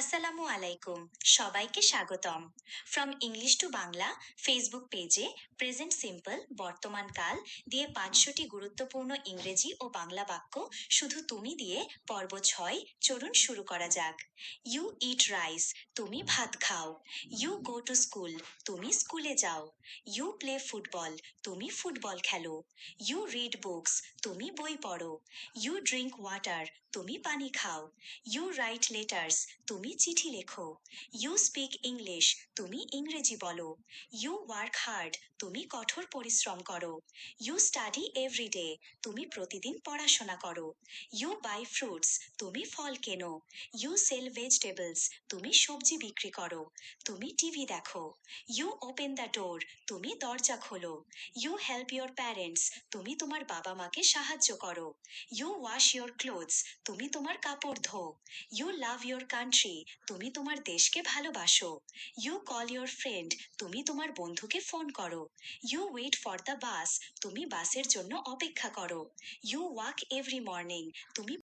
আসসালামু আলাইকুম, সবাইকে স্বাগতম। From English to Bangla Facebook পেজে প্রেজেন্ট সিম্পল বর্তমান কাল দিয়ে পাঁচশোটি গুরুত্বপূর্ণ ইংরেজি ও বাংলা বাক্য শুধু তুমি দিয়ে পর্ব ছয় চলুন শুরু করা যাক। ইউ ইট রাইস তুমি ভাত খাও। ইউ গো টু স্কুল তুমি স্কুলে যাও। ইউ প্লে ফুটবল তুমি ফুটবল খেলো। ইউ রিড বুকস তুমি বই পড়ো। ইউ ড্রিঙ্ক ওয়াটার তুমি পানি খাও। ইউ রাইট লেটার্স তুমি চিঠি লেখো। ইউ স্পিক ইংলিশ তুমি ইংরেজি বলো। ইউ ওয়ার্ক হার্ড তুমি কঠোর পরিশ্রম করো। ইউ স্টাডি এভরিডে তুমি প্রতিদিন পড়াশোনা করো। ইউ বাই ফ্রুটস তুমি ফল কেনো। ইউ সেল ভেজিটেবলস তুমি সবজি বিক্রি করো। তুমি টিভি দেখো। ইউ ওপেন দ্য ডোর তুমি দরজা খোলো। ইউ হেল্প ইয়োর প্যারেন্টস তুমি তোমার বাবা মাকে সাহায্য করো। ইউ ওয়াশ ইয়োর ক্লোথস তুমি তোমার কাপড় ধো। ইউ লাভ ইয়োর কান্ট্রি তুমি তোমার দেশকে ভালোবাসো। ইউ কল ইউর ফ্রেন্ড তুমি তোমার বন্ধুকে ফোন করো। You wait for the bus তুমি বাসের জন্য অপেক্ষা করো। ইউ ওয়াক এভরি মর্নিং তুমি